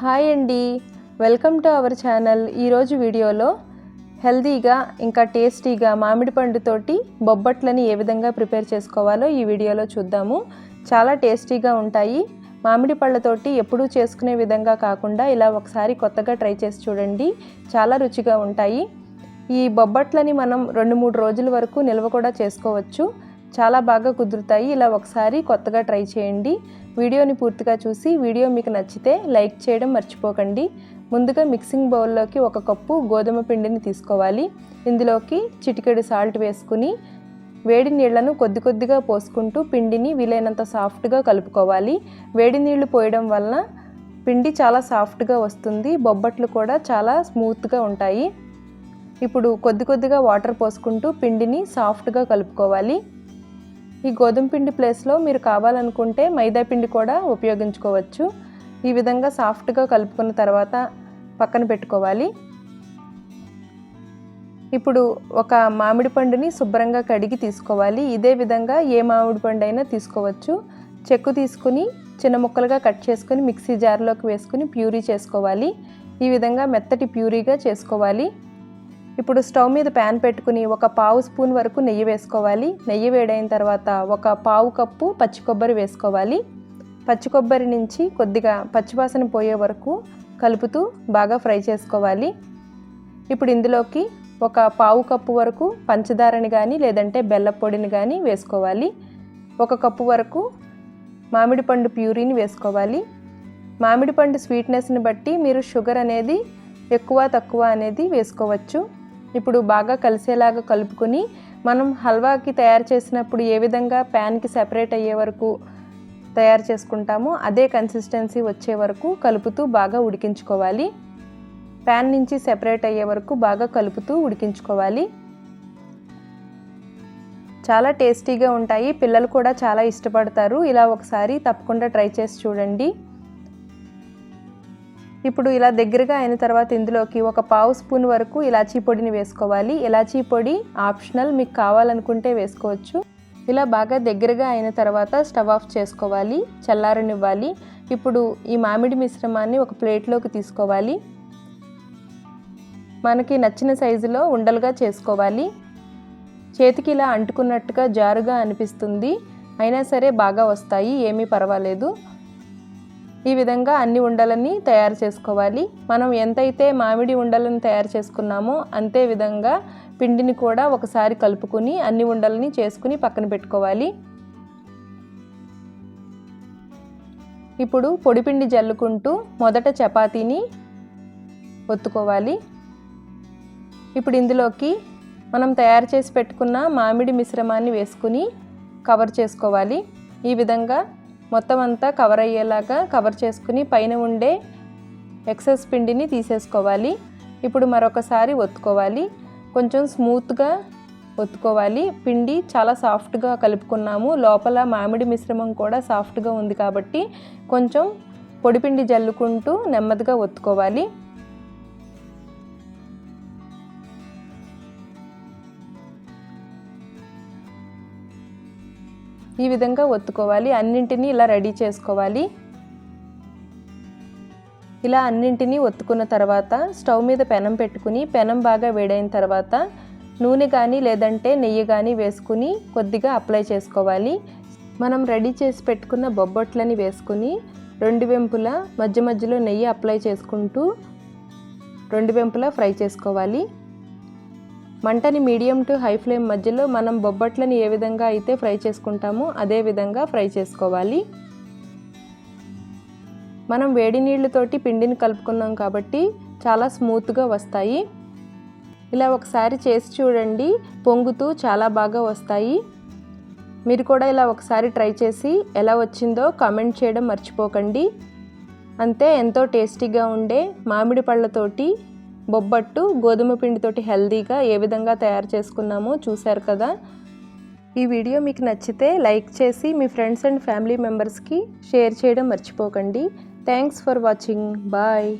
Hi అండి. Welcome to our channel. ఈరోజు వీడియోలో హెల్తీగా ఇంకా టేస్టీగా మామిడి పండుతోటి బొబ్బట్లని ఏ విధంగా ప్రిపేర్ చేసుకోవాలో ఈ వీడియోలో చూద్దాము. చాలా టేస్టీగా ఉంటాయి. మామిడి పళ్ళతోటి ఎప్పుడూ చేసుకునే విధంగా కాకుండా ఇలా ఒకసారి కొత్తగా ట్రై చేసి చూడండి. చాలా రుచిగా ఉంటాయి. ఈ బొబ్బట్లని మనం రెండు మూడు రోజుల వరకు నిల్వ కూడా చేసుకోవచ్చు. చాలా బాగా కుదురుతాయి. ఇలా ఒకసారి కొత్తగా ట్రై చేయండి. వీడియోని పూర్తిగా చూసి వీడియో మీకు నచ్చితే లైక్ చేయడం మర్చిపోకండి. ముందుగా మిక్సింగ్ బౌల్లోకి ఒక కప్పు గోధుమ పిండిని తీసుకోవాలి. ఇందులోకి చిటికెడు సాల్ట్ వేసుకుని వేడి నీళ్ళను కొద్ది కొద్దిగా పోసుకుంటూ పిండిని వీలైనంత సాఫ్ట్గా కలుపుకోవాలి. వేడి నీళ్ళు పోయడం వలన పిండి చాలా సాఫ్ట్గా వస్తుంది. బొబ్బట్లు కూడా చాలా స్మూత్గా ఉంటాయి. ఇప్పుడు కొద్ది కొద్దిగా వాటర్ పోసుకుంటూ పిండిని సాఫ్ట్గా కలుపుకోవాలి. ఈ గోధుమ పిండి ప్లేస్లో మీరు కావాలనుకుంటే మైదా పిండి కూడా ఉపయోగించుకోవచ్చు. ఈ విధంగా సాఫ్ట్గా కలుపుకున్న తర్వాత పక్కన పెట్టుకోవాలి. ఇప్పుడు ఒక మామిడి పండుని శుభ్రంగా కడిగి తీసుకోవాలి. ఇదే విధంగా ఏ మామిడి పండు అయినా తీసుకోవచ్చు. చెక్కు తీసుకుని చిన్న ముక్కలుగా కట్ చేసుకుని మిక్సీ జార్లోకి వేసుకుని ప్యూరీ చేసుకోవాలి. ఈ విధంగా మెత్తటి ప్యూరీగా చేసుకోవాలి. ఇప్పుడు స్టవ్ మీద ప్యాన్ పెట్టుకుని ఒక పావు స్పూన్ వరకు నెయ్యి వేసుకోవాలి. నెయ్యి వేడైన తర్వాత ఒక పావు కప్పు పచ్చి కొబ్బరి వేసుకోవాలి. పచ్చి కొబ్బరి నుంచి కొద్దిగా పచ్చివాసన పోయే వరకు కలుపుతూ బాగా ఫ్రై చేసుకోవాలి. ఇప్పుడు ఇందులోకి ఒక పావు కప్పు వరకు పంచదారని కానీ లేదంటే బెల్ల పొడిని కానీ వేసుకోవాలి. ఒక కప్పు వరకు మామిడి పండు ప్యూరీని వేసుకోవాలి. మామిడి పండు స్వీట్నెస్ని బట్టి మీరు షుగర్ అనేది ఎక్కువ తక్కువ అనేది వేసుకోవచ్చు. ఇప్పుడు బాగా కలిసేలాగా కలుపుకొని మనం హల్వాకి తయారు చేసినప్పుడు ఏ విధంగా ప్యాన్కి సెపరేట్ అయ్యే వరకు తయారు చేసుకుంటామో అదే కన్సిస్టెన్సీ వచ్చే వరకు కలుపుతూ బాగా ఉడికించుకోవాలి. ప్యాన్ నుంచి సెపరేట్ అయ్యే వరకు బాగా కలుపుతూ ఉడికించుకోవాలి. చాలా టేస్టీగా ఉంటాయి. పిల్లలు కూడా చాలా ఇష్టపడతారు. ఇలా ఒకసారి తప్పకుండా ట్రై చేసి చూడండి. ఇప్పుడు ఇలా దగ్గరగా అయిన తర్వాత ఇందులోకి ఒక పావు స్పూన్ వరకు ఇలాచీ పొడిని వేసుకోవాలి. ఇలాచీ పొడి ఆప్షనల్ మీకు కావాలనుకుంటే వేసుకోవచ్చు. ఇలా బాగా దగ్గరగా అయిన తర్వాత స్టవ్ ఆఫ్ చేసుకోవాలి. చల్లారనివ్వాలి. ఇప్పుడు ఈ మామిడి మిశ్రమాన్ని ఒక ప్లేట్లోకి తీసుకోవాలి. మనకి నచ్చిన సైజులో ఉండలుగా చేసుకోవాలి. చేతికి ఇలా అంటుకున్నట్టుగా జారుగా అనిపిస్తుంది. అయినా సరే బాగా వస్తాయి. ఏమీ పర్వాలేదు. ఈ విధంగా అన్ని ఉండలని తయారు చేసుకోవాలి. మనం ఎంతైతే మామిడి ఉండలను తయారు చేసుకున్నామో అంతే విధంగా పిండిని కూడా ఒకసారి కలుపుకొని అన్ని ఉండలని చేసుకుని పక్కన పెట్టుకోవాలి. ఇప్పుడు పొడిపిండి జల్లుకుంటూ మొదట చపాతీని ఒత్తుకోవాలి. ఇప్పుడు ఇందులోకి మనం తయారు చేసి పెట్టుకున్న మామిడి మిశ్రమాన్ని వేసుకుని కవర్ చేసుకోవాలి. ఈ విధంగా మొత్తం అంతా కవర్ అయ్యేలాగా కవర్ చేసుకుని పైన ఉండే ఎక్సెస్ పిండిని తీసేసుకోవాలి. ఇప్పుడు మరొకసారి ఒత్తుకోవాలి. కొంచెం స్మూత్గా ఒత్తుకోవాలి. పిండి చాలా సాఫ్ట్గా కలుపుకున్నాము. లోపల మామిడి మిశ్రమం కూడా సాఫ్ట్గా ఉంది కాబట్టి కొంచెం పొడిపిండి జల్లుకుంటూ నెమ్మదిగా ఒత్తుకోవాలి. ఈ విధంగా ఒత్తుకోవాలి. అన్నింటినీ ఇలా రెడీ చేసుకోవాలి. ఇలా అన్నింటినీ ఒత్తుకున్న తర్వాత స్టవ్ మీద పెనం పెట్టుకుని పెనం బాగా వేడైన తర్వాత నూనె కానీ లేదంటే నెయ్యి కానీ వేసుకుని కొద్దిగా అప్లై చేసుకోవాలి. మనం రెడీ చేసి పెట్టుకున్న బొబ్బట్లని వేసుకుని రెండు వెంపుల మధ్య మధ్యలో నెయ్యి అప్లై చేసుకుంటూ రెండు వెంపులా ఫ్రై చేసుకోవాలి. మంటని మీడియం టు హై ఫ్లేమ్ మధ్యలో మనం బొబ్బట్లని ఏ విధంగా అయితే ఫ్రై చేసుకుంటామో అదే విధంగా ఫ్రై చేసుకోవాలి. మనం వేడి నీళ్ళతోటి పిండిని కలుపుకున్నాం కాబట్టి చాలా స్మూత్గా వస్తాయి. ఇలా ఒకసారి చేసి చూడండి పొంగుతూ చాలా బాగా వస్తాయి. మీరు కూడా ఇలా ఒకసారి ట్రై చేసి ఎలా వచ్చిందో కామెంట్ చేయడం మర్చిపోకండి. అంతే ఎంతో టేస్టీగా ఉండే మామిడి పళ్ళతోటి బొబ్బట్టు గోధుమ పిండితోటి హెల్దీగా ఏ విధంగా తయారు చేసుకున్నామో చూశారు కదా. ఈ వీడియో మీకు నచ్చితే లైక్ చేసి మీ ఫ్రెండ్స్ అండ్ ఫ్యామిలీ మెంబర్స్కి షేర్ చేయడం మర్చిపోకండి. Thanks for watching. బాయ్.